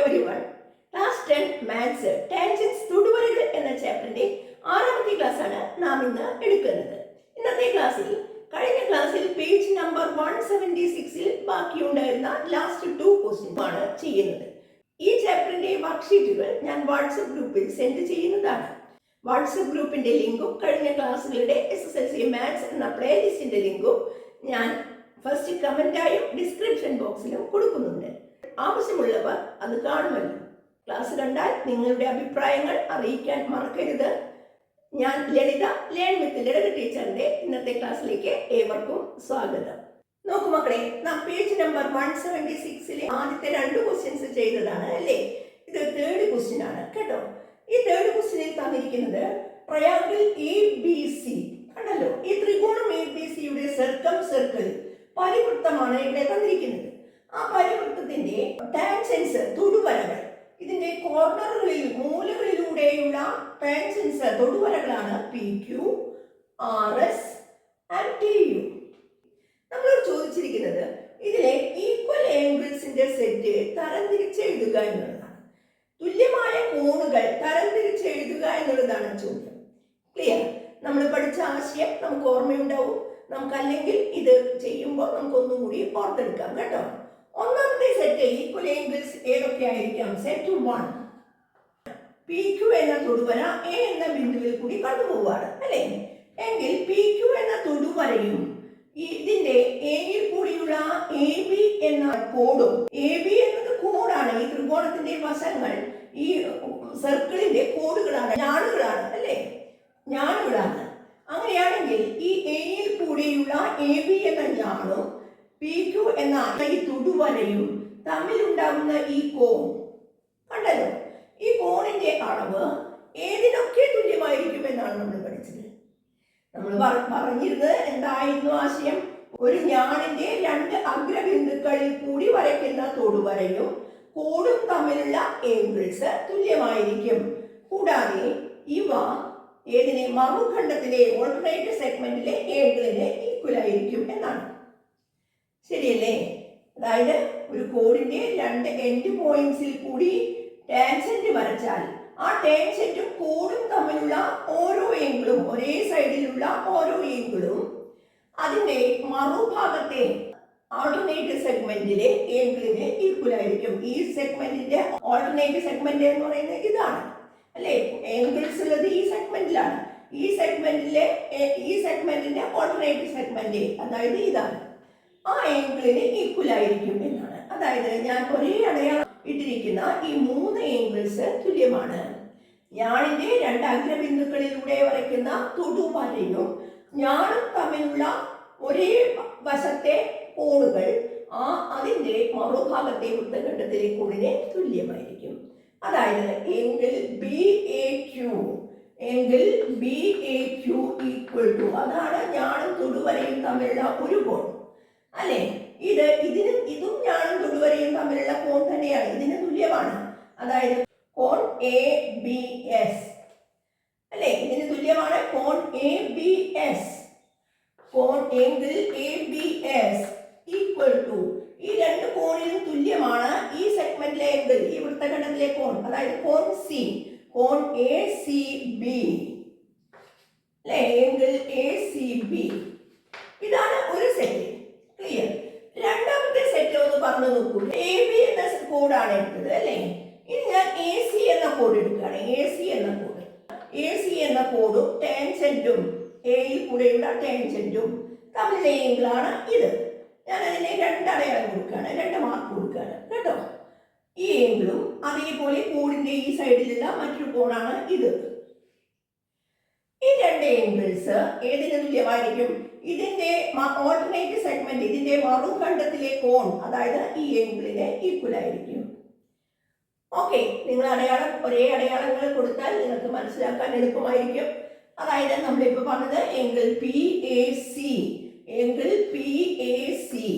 Every one class maths tangents തൊടുവരകൾ എന്ന ചാപ്റ്ററിന്റെ ആറാമത്തെ ക്ലാസ് ആണ് നാം ഇന്ന് എടുക്കുന്നത്. ഇന്നത്തെ ക്ലാസ്സിൽ കഴിഞ്ഞ ക്ലാസ്സിൽ പേജ് നമ്പർ വൺ സെവന്റി സിക്സിൽ ബാക്കിയുണ്ടായിരുന്ന ലാസ്റ്റ് ടു ക്വസ്റ്റ്യൻ ആണ് ചെയ്യുന്നത്. ഈ ചാപ്റ്ററിന്റെ വർക്ക്ഷീറ്റുകൾ ഞാൻ വാട്സപ്പ് ഗ്രൂപ്പിൽ സെൻഡ് ചെയ്യുന്നതാണ്. വാട്സപ്പ് ഗ്രൂപ്പിന്റെ ലിങ്കും കഴിഞ്ഞ ക്ലാസ്സുകളുടെ S S L C maths എന്ന പ്ലേലിസ്റ്റിന്റെ ലിങ്കും ഞാൻ ഫസ്റ്റ് കമന്റായും ഡിസ്ക്രിപ്ഷൻ ബോക്സിലും ആവശ്യമുള്ളവർ അത് കാണുമല്ലോ. ക്ലാസ് കണ്ടാൽ നിങ്ങളുടെ അഭിപ്രായങ്ങൾ അറിയിക്കാൻ മറക്കരുത്. ഞാൻ ലളിത ലേൺ വിത്ത് ലളിത ടീച്ചറിന്റെ ഇന്നത്തെ ക്ലാസ്സിലേക്ക് ഏവർക്കും സ്വാഗതം. നോക്കൂ മക്കളെ നാം പേജ് നമ്പർ വൺ സെവന്റി സിക്സിലെ ആദ്യത്തെ രണ്ട് ക്വസ്റ്റ്യൻസ് ചെയ്തതാണ് അല്ലേ? ഇത് തേർഡ് ക്വസ്റ്റ്യൻ ആണ് കേട്ടോ. ഈ തേർഡ് ക്വസ്റ്റ്യനിൽ തന്നിരിക്കുന്നത് ട്രയാങ്കിൾ എ ബി സി കണ്ടല്ലോ? ഈ ത്രികോണം എ ബി സിയുടെ സർക്കം സർക്കിൾ പരിവൃത്തമാണ് ഇവിടെ തന്നിരിക്കുന്നത്. ആ പരിവൃത്തത്തിന്റെ ടാൻസെൻസ് തൊടുവരകൾ. ഇതിന്റെ കോർണറുകളിൽ മൂലകളിലൂടെയുള്ള tangents തൊടുവരകളാണ് P Q R S and T U നമ്മളോട് ചോദിച്ചിരിക്കുന്നത് ഇതിലെ ഈക്വൽ ആംഗിൾസിന്റെ സെറ്റ് തരംതിരിച്ച് എഴുതുക എന്നുള്ളതാണ്. തുല്യമായ കോണുകൾ തരംതിരിച്ച് എഴുതുക എന്നുള്ളതാണ് ചോദ്യം. ക്ലിയർ നമ്മൾ പഠിച്ച ആശയം നമുക്ക് ഓർമ്മയുണ്ടാവും. നമുക്കല്ലെങ്കിൽ ഇത് ചെയ്യുമ്പോൾ നമുക്ക് ഒന്നും കൂടി ഓർത്തെടുക്കാം കേട്ടോ. ഒന്നാമത്തെ സെറ്റ് ഈക്വൽ ആംഗിൾസ് ഏതൊക്കെ ആയിരിക്കാം സെറ്റ് വൺ പി ക്യു എന്ന തൊടുവര എ എന്ന ബിന്ദുവിൽ കൂടി കടന്നു പോവാണ് അല്ലേ? എങ്കിൽ പി ക്യു എന്ന തൊടുവരയും ഇതിന്റെ എയിൽ കൂടിയുള്ള എ ബി എന്ന കോഡും എ ബി എന്നത് കോഡാണ് ഈ ത്രികോണത്തിന്റെ വശങ്ങൾ ഈ സർക്കിളിന്റെ കോഡുകളാണ് ഞാണുകളാണ് അല്ലേ? ഞാണുകളാണ്. അങ്ങനെയാണെങ്കിൽ ഈ എയിൽ കൂടിയുള്ള എ ബി എന്ന ഞാണും പി ക്യു എന്ന ഈ തൊടുവരയും തമ്മിലുണ്ടാകുന്ന ഈ കോൺ. കണ്ടല്ലോ? ഈ കോണിന്റെ അളവ് ഏതിനൊക്കെ തുല്യമായിരിക്കും എന്നാണ് നമ്മൾ പഠിച്ചത്. നമ്മൾ പറ- പറഞ്ഞിരുന്നത് എന്തായിരുന്നു ആശയം? ഒരു ഞാണിന്റെ രണ്ട് അഗ്രബിന്ദുക്കളിൽ കൂടി വരയ്ക്കുന്ന തൊടുവരയും കോടും തമ്മിലുള്ള ഏംഗിൾസ് തുല്യമായിരിക്കും. കൂടാതെ ഇവ ഏതിനെ മറുഖണ്ഡത്തിലെ ഓൾട്ടർനേറ്റ് സെഗ്മെന്റിലെ ഏംഗിളിന് ഈക്വൽ ആയിരിക്കും എന്നാണ്. ശരിയല്ലേ? അതായത് ഒരു കോഡിന്റെ രണ്ട് എൻഡ് പോയിന്റ്സിൽ കൂടി ടാൻസെന്റ് വരച്ചാൽ ആ ടാൻസെന്റും കോഡും തമ്മിലുള്ള ഓരോ ഏങ്കിളും ഒരേ സൈഡിലുള്ള ഓരോ ഏങ്കിളും അതിന്റെ മറുഭാഗത്തെ ആൾട്ടർനേറ്റ് സെഗ്മെന്റിലെ ഏങ്കിളിന് ഈക്വൽ ആയിരിക്കും. ഈ സെഗ്മെന്റിന്റെ ഓൾട്ടർനേറ്റ് സെഗ്മെന്റ് എന്ന് പറയുന്നത് ഇതാണ്. അല്ലേ? ഏങ്കിൾസ് ഉള്ളത് ഈ സെഗ്മെന്റിലാണ് ഈ സെഗ്മെന്റിലെ ഈ സെഗ്മെന്റിന്റെ ഓൾട്ടർനേറ്റ് സെഗ്മെന്റ് അതായത് ഇതാണ്. ആ ഏങ്കിളിന് ഈക്വൽ ആയിരിക്കും എന്നാണ്. അതായത് ഞാൻ ഒരേ അടയാളം ഇട്ടിരിക്കുന്ന ഈ മൂന്ന് ഏങ്കിൾസ് തുല്യമാണ്. ഞാണിന്റെ രണ്ട് അഗ്രബിന്ദുക്കളിലൂടെ വരയ്ക്കുന്ന തൊടുവരയും ഞാനും തമ്മിലുള്ള ഒരേ വശത്തെ കോണുകൾ ആ അതിന്റെ മറുഭാഗത്തെ വൃത്തഖണ്ഡത്തിലെ കോണിന് തുല്യമായിരിക്കും. അതായത് എങ്കിൽ ബി എ ക്യു എങ്കിൽ B A Q equal to അതാണ് ഞാനും തൊടുവരയും തമ്മിലുള്ള ഒരു കോൺ. അല്ലേ? ഇത് ഇതിനും ഇതും ഞാനും തൊടുവരയും തമ്മിലുള്ള കോൺ തന്നെയാണ്. ഇതിന് തുല്യമാണ്. അതായത് കോൺ എ ബി എസ്. അല്ലെ? ഇതിന് തുല്യമാണ് കോൺ എ ബി എസ്. കോൺ എങ്കിൽ A B S equal to. ഈ രണ്ട് കോണിനും തുല്യമാണ് ഈ സെഗ്മെന്റിലെ എങ്കിൽ ഈ വൃത്തഖണ്ഡത്തിലെ കോൺ. അതായത് കോൺ സി. കോൺ എ സി ബി. അല്ലെ? എങ്കിൽ എ സി ബി. ഇതാണ് ഒരു രണ്ടാമത്തെ സെറ്റ് ഒന്ന് പറഞ്ഞു നോക്കൂ എ ബി എന്ന കോഡാണ് എടുത്തത് അല്ലേ? ഇനി ഞാൻ എ സി എന്ന കോഡ് എടുക്കുകയാണ്. എ സി എന്ന കോഡ് എ സി എന്ന കോഡും ടാൻജന്റും എയിൽ കൂടെയുള്ള ടാൻജന്റും തമ്മിൽ ഏങ്കിളാണ് ഇത്. ഞാൻ അതിനെ രണ്ട് അടയാളം കൊടുക്കുകയാണ് രണ്ട് മാർക്ക് കൊടുക്കുകയാണ്. കേട്ടോ? ഈ ഏങ്കിളും അതേപോലെ കോഡിന്റെ ഈ സൈഡിലുള്ള മറ്റൊരു കോഡാണ് ഇത്. ഈ രണ്ട് ഏങ്കിൾസ് ഏതിന് തുല്യമായിരിക്കും? ഇതിന്റെ ഓൾട്ടർനേറ്റ് സെഗ്മെന്റ് ഇതിന്റെ മറുഖണ്ഡത്തിലെ കോൺ അതായത് ഈ ഏങ്കിളിന് ഈക്വൽ ആയിരിക്കും. ഓക്കെ നിങ്ങൾ അടയാളം ഒരേ അടയാളങ്ങൾ കൊടുത്താൽ നിങ്ങൾക്ക് മനസ്സിലാക്കാൻ എളുപ്പമായിരിക്കും. അതായത് നമ്മളിപ്പോൾ പറഞ്ഞത് എങ്കിൽ പി എ സി എങ്കിൽ പി എ സി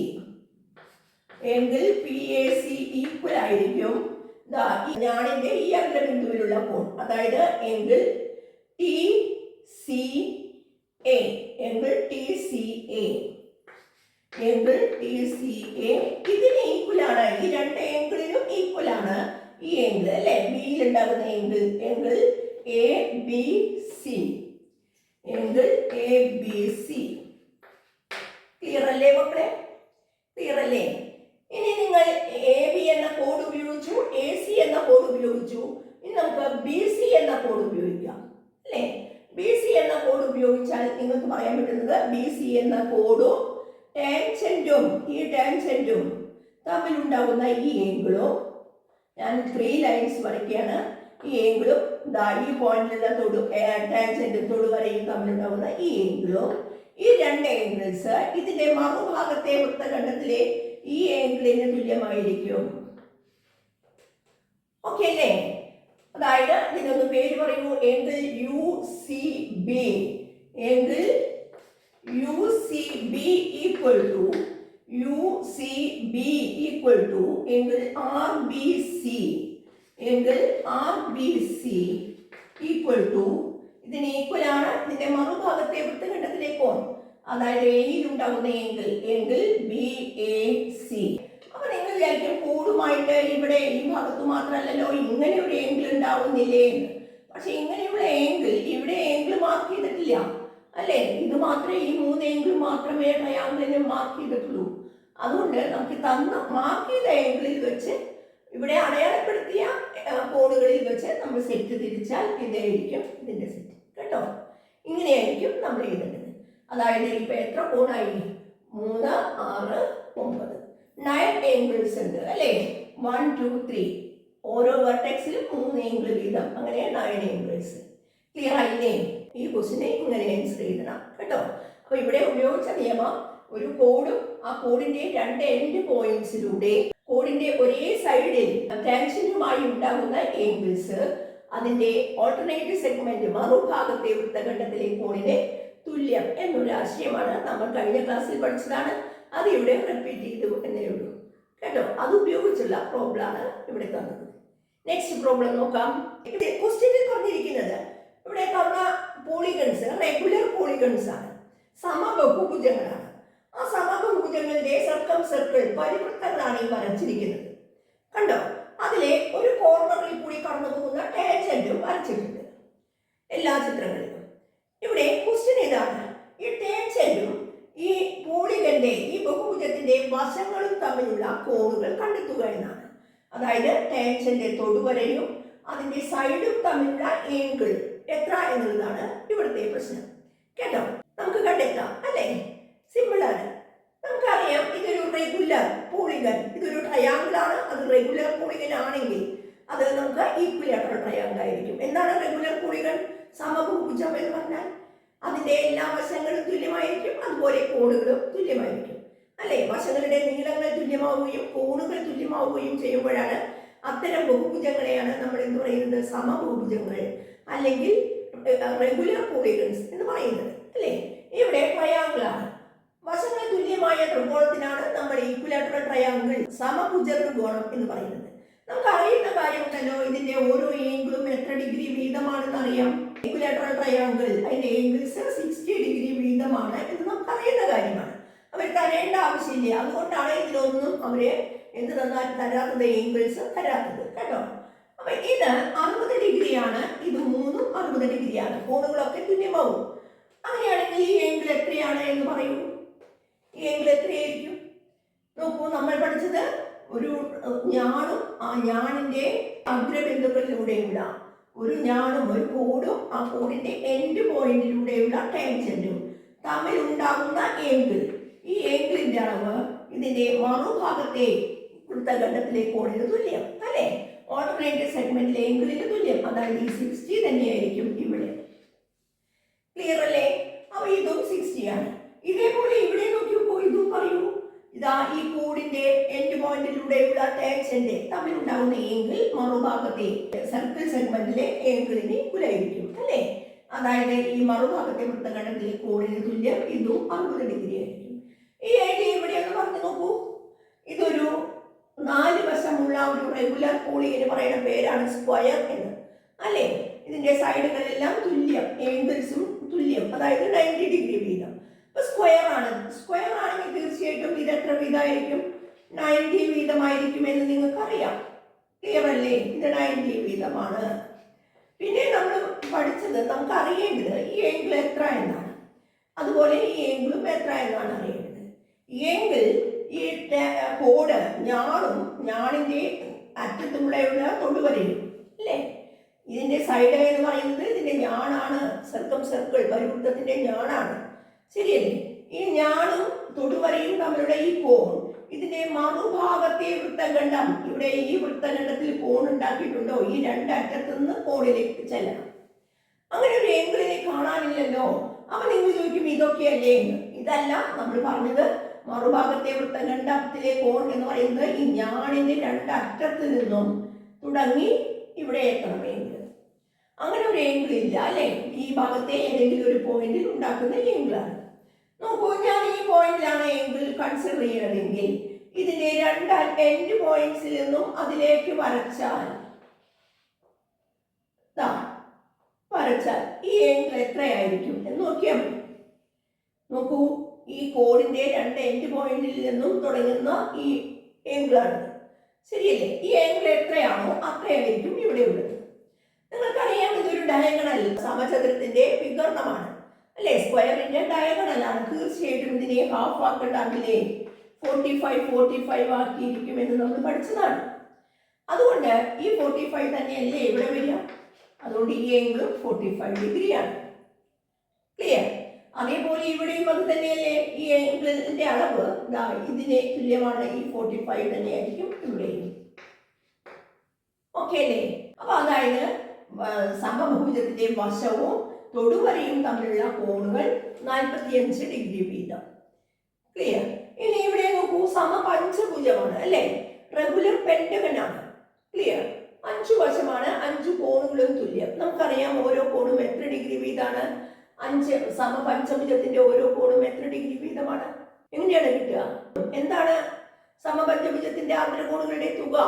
എങ്കിൽ പി എ സി ഈക്വൽ ആയിരിക്കും. ഞാണിന്റെ ഈ അഗ്രബിന്ദുവിലുള്ള കോൺ അതായത് എങ്കിൽ എങ്കിൽ ഡി സി എ ഇതിന് ഈക്വൽ ആണ്. ഈ രണ്ട് ആംഗിളിനും ഈക്വൽ ആണ്. ഈ ആംഗിൾ അല്ലെ? ബിയിൽ ഉണ്ടാകുന്ന angle angle A B C angle A B C clear അല്ലേ മക്കളെ? ക്ലിയർ അല്ലേ? ഇനി നിങ്ങൾ എ ബി എന്ന കോഡ് ഉപയോഗിച്ചു എ സി എന്ന കോഡ് ഉപയോഗിച്ചു. ഇനി നമുക്ക് ബി സി എന്ന കോഡ് ഉപയോഗിക്കാം. അല്ലേ? ബി സി എന്ന കോഡ് ഉപയോഗിച്ചാൽ നിങ്ങൾക്ക് പറയാൻ പറ്റുന്നത് ബി സി എന്ന കോഡും ടാൻസെന്റും ഈ ടാൻസെന്റും തമ്മിലുണ്ടാകുന്ന ഈ ഏങ്കിളും ഞാൻ ത്രീ ലൈൻസ് വരയ്ക്കുകയാണ്. ഈ ഏങ്കിളും ഇതാ ഈ പോയിന്റിലുള്ള തൊടു ടാൻസെന്റും തൊടുവരയും തമ്മിലുണ്ടാകുന്ന ഈ ഏങ്കിളും ഈ രണ്ട് ഏങ്കിൾസ് ഇതിന്റെ മറുഭാഗത്തെ വൃത്തഖണ്ഡത്തിലെ ഈ ഏങ്കിളിന് തുല്യമായിരിക്കും. ഓക്കെ അല്ലേ? അതായത് ഇതിനൊന്ന് പേര് പറയൂ angle U C B angle equal to angle R B C angle R B C equal to ഇതിന് ഈക്വൽ ആണ്. ഇതിന്റെ മറുഭാഗത്തെ വൃത്തഘട്ടത്തിലേക്ക് അതായത് എയിൽ ഉണ്ടാകുന്ന എങ്കിൽ എങ്കിൽ ബി എ സി അപ്പൊ നിങ്ങൾ വിചാരിക്കും കൂടുമായിട്ട് ഇവിടെ ഈ ഭാഗത്ത് മാത്രമല്ലല്ലോ ഇങ്ങനെ ഒരു ഏങ്കിൾ ഉണ്ടാവുന്നില്ലേ പക്ഷെ ഇങ്ങനെയുള്ള ഏങ്കിൾ ഇവിടെ ഏങ്കിൾ മാർക്ക് ചെയ്തിട്ടില്ല. അല്ലേ? ഇത് മാത്രമേ ഈ മൂന്നെങ്കിലും മാത്രമേ തന്നെ മാർക്ക് ചെയ്തിട്ടുള്ളൂ. അതുകൊണ്ട് നമുക്ക് തന്ന മാർക്ക് ചെയ്ത ഏങ്കിളിൽ വെച്ച് ഇവിടെ അടയാളപ്പെടുത്തിയ കോണുകളിൽ വെച്ച് നമ്മൾ സെറ്റ് തിരിച്ചാൽ ഇതായിരിക്കും ഇതിന്റെ സെറ്റ് കേട്ടോ? ഇങ്ങനെയായിരിക്കും നമ്മൾ എഴുതേണ്ടത്. അതായത് ഇപ്പൊ എത്ര കോണായി? മൂന്ന് ആറ് ഒമ്പത്. നയൻ ഏംഗിൾസ് ഉണ്ട് അല്ലേ? വൺ ടു ത്രീ ഓരോ വെർട്ടെക്സിലും മൂന്ന് ഏംഗിൾ വീതം. അങ്ങനെ നയൻ ഏംഗിൾസ് ക്ലിയർ ആയില്ലേ? ഈ കൊസിനെ ഇങ്ങനെ ആൻസർ എഴുതണം കേട്ടോ? അപ്പൊ ഇവിടെ ഉപയോഗിച്ച നിയമം ഒരു കോഡും ആ കോഡിന്റെ രണ്ട് എൻഡ് പോയിന്റ്സിലൂടെ കോഡിന്റെ ഒരേ സൈഡിൽ ടാൻഷനുമായി ഉണ്ടാകുന്ന ഏംഗിൾസ് അതിന്റെ ഓൾട്ടർനേറ്റീവ് സെഗ്മെന്റ് മറുഭാഗത്തെ വൃത്തഖണ്ഡത്തിലെ കോണിന് തുല്യം എന്നൊരു ആശയമാണ് നമ്മൾ കഴിഞ്ഞ ക്ലാസ്സിൽ പഠിച്ചതാണ്. അത് ഇവിടെ റിപ്പീറ്റ് ചെയ്തു എന്നേ ഉള്ളൂ. കേട്ടോ? അത് ഉപയോഗിച്ചുള്ള പ്രോബ്ലം ആണ് ഇവിടെ തന്നത്. നെക്സ്റ്റ് പ്രോബ്ലം നോക്കാം. ഇവിടെ ക്വസ്റ്റ്യനിൽ പറഞ്ഞിരിക്കുന്നത് ഇവിടെ പറഞ്ഞ പോളിഗൺസ് റെഗുലർ പോളിഗൺസ് ആണ്. സമബഹുഭുജങ്ങളാണ് ആ സമബഹുഭുജങ്ങളുടെ സർക്കം സർക്കിൾ പരിവൃത്തങ്ങളാണ് ഈ വരച്ചിരിക്കുന്നത്. കണ്ടോ? അതിലെ ഒരു കോർണറിൽ കൂടി കടന്നു പോകുന്ന ടേജന്റും വരച്ചിട്ടുണ്ട്. എല്ലാ ചിത്രങ്ങളിലും. ഇവിടെ ക്വസ്റ്റ്യൻ ഇതാണ് ഈ ടേജന്റും ഈ പോളിഗന്റെ ഈ ബഹുഭുജത്തിന്റെ വശങ്ങളും തമ്മിലുള്ള കോണുകൾ കണ്ടെത്തുക എന്നാണ്. അതായത് ടേജന്റെ തൊടുവരയും അതിന്റെ സൈഡും തമ്മിലുള്ള ഏങ്കിൾ എത്ര എന്നുള്ളതാണ് ഇവിടുത്തെ പ്രശ്നം. കേട്ടോ? നമുക്ക് കണ്ടെത്താം അല്ലേ? സിമ്പിൾ ആണ്. നമുക്കറിയാം ഇതൊരു റെഗുലർ പോളിഗൺ ഇതൊരു ട്രയാങ്കിൾ ആണ്. അത് റെഗുലർ പോളിഗൺ ആണെങ്കിൽ അത് നമുക്ക് ഈക്വലേറ്റർ ട്രയാങ്കിൾ ആയിരിക്കും. എന്താണ് റെഗുലർ പോളിഗൺ സമഭൂജം എന്ന് പറഞ്ഞാൽ അതിന്റെ എല്ലാ വശങ്ങളും തുല്യമായിരിക്കും. അതുപോലെ കോണുകളും തുല്യമായിരിക്കും. അല്ലേ? വശങ്ങളുടെ നീളങ്ങൾ തുല്യമാവുകയും കോണുകൾ തുല്യമാവുകയും ചെയ്യുമ്പോഴാണ് അത്തരം ബഹുഭുജങ്ങളെയാണ് നമ്മൾ എന്ത് പറയുന്നത്? സമബഹുഭുജങ്ങൾ അല്ലെങ്കിൽ റെഗുലർ പോളിഗൺസ് എന്ന് പറയുന്നത് അല്ലേ? ഇവിടെ ട്രയാങ്കിൾ ആണ്. വശങ്ങൾ തുല്യമായ ത്രികോണത്തിനാണ് നമ്മൾ ഈക്വലാറ്ററൽ ട്രയാങ്കിൾ സമഭുജ ത്രികോണം എന്ന് പറയുന്നത്. നമുക്ക് അറിയുന്ന കാര്യമുണ്ടല്ലോ ഇതിന്റെ ഓരോ ഏങ്കിളും എത്ര ഡിഗ്രി വീതമാണെന്ന് അറിയാം. ഈക്വലാറ്ററൽ ട്രയാങ്കിൾ അതിന്റെ ഏങ്കിൾസ് സിക്സ്റ്റി ഡിഗ്രി വീതമാണ് എന്ന് നമുക്ക് അറിയുന്ന കാര്യമാണ് അവർ തരേണ്ട ആവശ്യമില്ല. അതുകൊണ്ടാണ് ഇതിലൊന്നും അവരെ എന്ത് തന്നാൽ തരാത്തത് ഏങ്കിൾസ് തരാത്തത്. കേട്ടോ? അപ്പൊ ഇത് അറുപത് ഡിഗ്രിയാണ് ഇത് മൂന്നും അറുപത് ഡിഗ്രിയാണ്. കോണുകളൊക്കെ തുല്യമാവും. അങ്ങനെയാണെങ്കിൽ ഈ ഏങ്കിൾ എത്രയാണ് എന്ന് പറയൂ. ഈ ഏങ്കിൾ എത്രയായിരിക്കും? നോക്കൂ നമ്മൾ പഠിച്ചത് ഒരു ഞാണും ആ ഞാണിന്റെ അഗ്രബിന്ദുക്കളിലൂടെയുള്ള ഒരു ഞാണും ഒരു കോഡും ആ കോഡിന്റെ എൻഡ് പോയിന്റിലൂടെയുള്ള ടാൻജന്റും തമ്മിൽ ഉണ്ടാകുന്ന ഏങ്കിൾ ഈ ഏങ്കിളിന്റെ അളവ് ഇതിന്റെ മറുഭാഗത്തെ വൃത്തഖണ്ഡത്തിലെ കോണിന് തുല്യം അല്ലേ? ഓൾട്ടർനേറ്റീവ് സെഗ്മെന്റിലെ ഏങ്കിളിന് തുല്യം അതായത് ഈ സിക്സ്റ്റി തന്നെയായിരിക്കും ഇവിടെ. ക്ലിയർ അല്ലേ? അപ്പൊ ഇതും സിക്സ്റ്റി ആണ്. ഇതേപോലെ ഇവിടെ നോക്കിയപ്പോ ഇതും പറയൂ. ഇതാ ഈ കൂടിന്റെ എൻഡ് പോയിന്റിലൂടെയുള്ള ടാൻജന്റ് തമ്മിലുണ്ടാകുന്ന ഏങ്കിൾ മറുഭാഗത്തെ സർക്കിൾ സെഗ്മെന്റിലെ ഏങ്കിളിന് കുലായിരിക്കും അല്ലേ? അതായത് ഈ മറുഭാഗത്തെ വൃത്തഖണ്ഡത്തിലെ കോണിന് തുല്യം ഇതും അറുപത് ഡിഗ്രി ആയിരിക്കും ഈ ഐഡിയ ഇവിടെ ഒന്ന് പറഞ്ഞു നോക്കൂ. ഇതൊരു നാല് വശമുള്ള ഒരു റെഗുലർ പോളിന് പറയുന്ന പേരാണ് സ്ക്വയർ എന്ന്. അല്ലേ? ഇതിന്റെ സൈഡുകളെല്ലാം തുല്യം ഏങ്കിൾസും തുല്യം. അതായത് നയന്റി ഡിഗ്രി വീതം. ഇപ്പൊ സ്ക്വയർ ആണ്. സ്ക്വയർ ആണെങ്കിൽ തീർച്ചയായിട്ടും ഇത് എത്ര വീതമായിരിക്കും? നയന്റി വീതമായിരിക്കും എന്ന് നിങ്ങൾക്ക് അറിയാം ക്ലിയർ അല്ലേ? ഇത് നയന്റി വീതമാണ്. പിന്നെ നമ്മൾ പഠിച്ചത് നമുക്ക് അറിയേണ്ടത് ഈ ഏങ്കിൾ എത്ര എന്നാണ്. അതുപോലെ ഈ ഏങ്കിളും എത്ര എന്നാണ് അറിയേണ്ടത്. എങ്കിൽ ഈ കോട് ഞാണും ഞാണിന്റെ അറ്റത്തുള്ളയുള്ള തൊടുവരയും അല്ലേ? ഇതിന്റെ സൈഡ് എന്ന് പറയുന്നത് ഇതിന്റെ ഞാണാണ്. സർക്കം സർക്കിൾ പരിവൃത്തത്തിന്റെ ഞാണാണ്. ശരിയല്ലേ? ഈ ഞാണും തൊടുവരയും തമ്മിലുള്ള ഈ കോൺ ഇതിന്റെ മറുഭാഗത്തെ വൃത്തഖണ്ഡം ഇവിടെ ഈ വൃത്തഖണ്ഡത്തിൽ കോൺ ഉണ്ടാക്കിയിട്ടുണ്ടോ? ഈ രണ്ടറ്റത്തുനിന്ന് കോണിലേക്ക് ചെല്ലണം. അങ്ങനെ ഒരു ഏങ്കിളിനെ കാണാനില്ലല്ലോ. അപ്പൊ നിങ്ങൾ ചോദിക്കും ഇതൊക്കെയല്ലേ? എന്ന് ഇതല്ല നമ്മൾ പറഞ്ഞത് മറുഭാഗത്തെ വൃത്തം വൃത്തഖണ്ഡത്തിലെ കോൺ എന്ന് പറയുന്നത് ഈ രണ്ട് അറ്റത്ത് നിന്നും തുടങ്ങി ഇവിടെ എത്തണം എങ്കിൽ അങ്ങനെ ഒരു ഏംഗിൾ ഇല്ല അല്ലെ? ഈ ഭാഗത്തെ ഏതെങ്കിലും ഒരു പോയിന്റിൽ ഉണ്ടാക്കുന്ന ഏംഗിളാണ് നോക്കൂ ഞാൻ ഈ പോയിന്റിലാണ് ഏംഗിൾ കൺസിഡർ ചെയ്യണതെങ്കിൽ ഇതിന്റെ രണ്ട് എൻഡ് പോയിന്റ്സിൽ നിന്നും അതിലേക്ക് വരച്ചാൽ വരച്ചാൽ ഈ ഏംഗിൾ എത്രയായിരിക്കും എന്ന് നോക്കിയാൽ നോക്കൂ ഈ കോഡിന്റെ രണ്ട് എൻഡ് പോയിന്റിൽ നിന്നും തുടങ്ങുന്ന ഈ ഏങ്കിളാണ് ശരിയല്ലേ? ഈ ഏങ്കിൾ എത്രയാണോ അത്രയായിരിക്കും ഇവിടെ ഉള്ളത്. നിങ്ങൾക്കറിയാം ഇതൊരു ഡയഗണൽ സമചതുരത്തിന്റെ വികരണമാണ് അല്ലേ? സ്ക്വയറിന്റെ ഡയഗണൽ ആണ്. തീർച്ചയായിട്ടും ഇതിനെ ഹാഫ് ആക്കണ്ടാകില്ലേ ഫോർട്ടി ഫൈവ് ഫോർട്ടി ഫൈവ് ആക്കിയിരിക്കുമെന്ന് നമ്മൾ പഠിച്ചതാണ്. അതുകൊണ്ട് ഈ ഫോർട്ടി ഫൈവ് തന്നെയല്ലേ ഇവിടെ വരിക? അതുകൊണ്ട് ഈ ഏങ്കിളും ഫോർട്ടി ഫൈവ് ഡിഗ്രിയാണ്. അതേപോലെ ഇവിടെയും അത് തന്നെയല്ലേ ഈ ഏങ്കിളിന്റെ അളവ്? ഇതാ ഇതിനെ തുല്യമാണ് ഈ ഫോർട്ടി ഫൈവ് തന്നെയായിരിക്കും ഇവിടെയും. ഓക്കെ അല്ലേ? അപ്പൊ അതായത് സമഭൂജത്തിന്റെ വശവും തൊടുവരയും തമ്മിലുള്ള കോണുകൾ നാൽപ്പത്തിയഞ്ച് ഡിഗ്രി വീതം. ക്ലിയർ ഇനി ഇവിടെ നോക്കൂ സമ പഞ്ചഭുജമാണ് അല്ലേ റെഗുലർ ആണ്. ക്ലിയർ അഞ്ചു വശമാണ് അഞ്ചു കോണുകളും തുല്യം. നമുക്കറിയാം ഓരോ കോണും എത്ര ഡിഗ്രി വീതമാണ്? അഞ്ച് സമപഞ്ചഭുജത്തിന്റെ ഓരോ കോണും എത്ര ഡിഗ്രി വീതമാണ്? എങ്ങനെയാണ് കിട്ടുക? എന്താണ് സമപഞ്ചഭുജത്തിന്റെ ആന്തരകോണുകളുടെ തുക?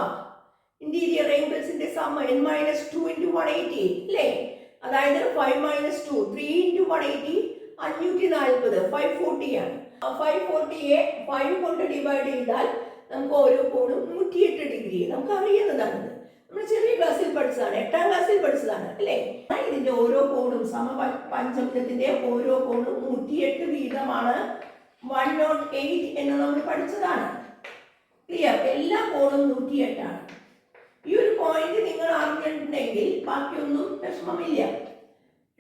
Interior ആംഗിൾസിന്റെ sum N minus two into one eighty അല്ലേ? അതായത് five minus two three into one eighty അഞ്ഞൂറ്റി നാൽപ്പത് ഫൈവ് ഫോർട്ടി ആണ്. ഫൈവ് ഫോർട്ടിയെ ഫൈവ് കൊണ്ട് ഡിവൈഡ് ചെയ്താൽ നമുക്ക് ഓരോ കോണും നൂറ്റിയെട്ട് ഡിഗ്രി. നമുക്ക് അറിയുന്നതാണ് നമ്മൾ ചെറിയ ക്ലാസ്സിൽ പഠിച്ചതാണ്. എട്ടാം ക്ലാസ്സിൽ പഠിച്ചതാണ് അല്ലേ? ഇതിന്റെ ഓരോ കോണും സമ പഞ്ചഭുജത്തിന്റെ ഓരോ കോണും നൂറ്റിയെട്ട് വീതമാണ് വൺ നോട്ട് എയ്റ്റ് എന്ന് നമ്മൾ പഠിച്ചതാണ്. ക്ലിയർ എല്ലാ കോണും നൂറ്റിയെട്ടാണ്. ഈ ഒരു പോയിന്റ് നിങ്ങൾ അറിഞ്ഞിട്ടുണ്ടെങ്കിൽ ബാക്കിയൊന്നും വിഷമമില്ല.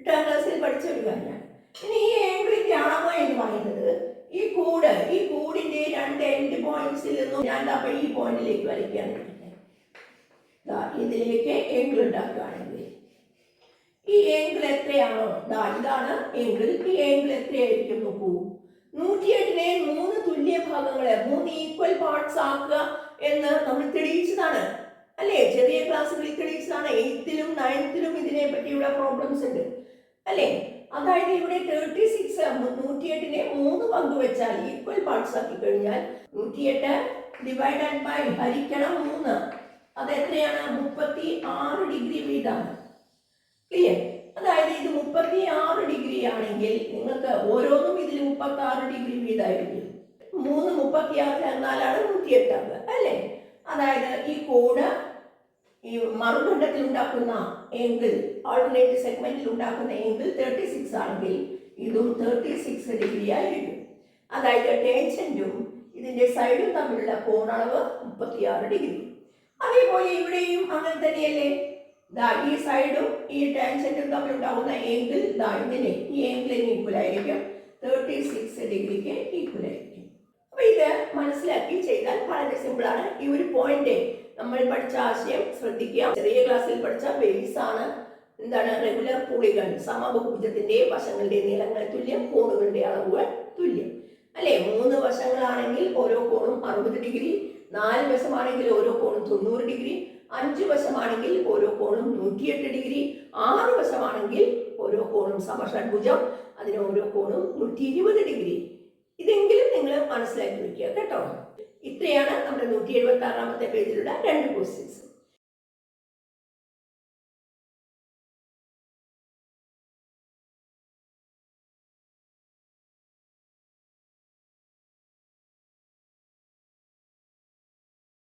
എട്ടാം ക്ലാസ്സിൽ പഠിച്ച ഒരു കാര്യമാണ്. ഇനി ഈ ഏങ്കിളിന്റെ അളവ് എന്ന് പറയുന്നത് ഈ കൂട് ഈ കൂടിന്റെ രണ്ട് എൻഡ് പോയിന്റ്സിൽ നിന്നും ഞാൻ ഈ പോയിന്റിലേക്ക് ദാ ഇതിലേക്ക് ഏങ്കിൾ ഉണ്ടാക്കുകയാണെങ്കിൽ ഈ ഏങ്കിൾ എത്രയാണോ? ദാ ഇതാണ് ഏങ്കിൾ ഈ ഏങ്കിൾ എത്രയായിരിക്കും നോക്കൂ. നൂറ്റിയെട്ടിനെ മൂന്ന് തുല്യ ഭാഗങ്ങളെ മൂന്ന് ഈക്വൽ പാർട്സ് ആക്കുക എന്ന് നമ്മൾ തെളിയിച്ചതാണ്. അല്ലേ? ചെറിയ ക്ലാസ്സുകളിൽ തെളിയിച്ചതാണ്. എയ്ത്തിലും നയൻത്തിലും ഇതിനെ പറ്റിയുള്ള പ്രോബ്ലംസ് ഉണ്ട്. അല്ലേ? അതായത് ഇവിടെ തേർട്ടി സിക്സ് നൂറ്റിയെട്ടിനെ മൂന്ന് പങ്ക് വെച്ചാൽ ഈക്വൽ പാർട്സ് ആക്കി കഴിഞ്ഞാൽ നൂറ്റിയെട്ട് ഡിവൈഡഡ് ബൈ ഹരിക്കണം മൂന്ന്. അത് എത്രയാണ് മുപ്പത്തി ആറ് ഡിഗ്രി വീതാണ് ക്ലിയർ അതായത് ഇത് മുപ്പത്തി ആറ് ഡിഗ്രി ആണെങ്കിൽ നിങ്ങൾക്ക് ഓരോന്നും ഇതിൽ മുപ്പത്തി ആറ് ഡിഗ്രി വീതായിരിക്കും മൂന്ന് മുപ്പത്തി ആറ് ചേർന്നാലാണ് നൂറ്റിയെട്ടാവുക അല്ലേ? അതായത് ഈ കോഡ് ഈ മറുഖണ്ഡത്തിൽ ഉണ്ടാക്കുന്ന എങ്കിൽ ആൾട്ടർനേറ്റീവ് സെഗ്മെന്റിൽ ഉണ്ടാക്കുന്ന എങ്കിൽ തേർട്ടി സിക്സ് ആണെങ്കിൽ ഇതും തേർട്ടി സിക്സ് ഡിഗ്രി ആയിരിക്കും. അതായത് ടേൻഷന്റും ഇതിന്റെ സൈഡും തമ്മിലുള്ള കോണളവ് മുപ്പത്തിയാറ് ഡിഗ്രി. അതേപോലെ ഇവിടെയും അങ്ങനെ തന്നെയല്ലേ? ദാ ഈ സൈഡും ഈ ടാൻജന്റും തമ്മിൽ ഉണ്ടാവുന്ന ഏംഗിൾ ദാ ഇതിനെ ഈ ഏംഗിളിന് ഈക്വൽ ആയിരിക്കും. തേർട്ടി സിക്സ് ഡിഗ്രിക്ക് ഈക്വൽ ആയിരിക്കും. അപ്പൊ ഇത് മനസ്സിലാക്കി ചെയ്താൽ വളരെ സിമ്പിൾ ആണ്. ഈ ഒരു പോയിന്റ് നമ്മൾ പഠിച്ച ആശയം ശ്രദ്ധിക്കുക. ചെറിയ ക്ലാസ്സിൽ പഠിച്ച ബേസ് ആണ്. എന്താണ്? റെഗുലർ പോളികൾ സമബഹുഭുജത്തിന്റെ വശങ്ങളുടെ നീളങ്ങൾ തുല്യം കോണുകളുടെ അളവുകൾ തുല്യം. അല്ലെ? മൂന്ന് വശങ്ങളാണെങ്കിൽ ഓരോ കോണും അറുപത് ഡിഗ്രി നാല് വശമാണെങ്കിൽ ഓരോ കോണും തൊണ്ണൂറ് ഡിഗ്രി അഞ്ച് വശമാണെങ്കിൽ ഓരോ കോണും നൂറ്റിയെട്ട് ഡിഗ്രി ആറ് വശമാണെങ്കിൽ ഓരോ കോണും സമഷഡ്ഭുജം അതിന് ഓരോ കോണും നൂറ്റി ഇരുപത് ഡിഗ്രി. ഇതെങ്കിലും നിങ്ങൾ മനസ്സിലാക്കി വെക്കുക കേട്ടോ. ഇത്രയാണ് നമ്മുടെ നൂറ്റി എഴുപത്തി ആറാമത്തെ പേജിലുള്ള രണ്ട് ക്വസ്റ്റ്യൻസ്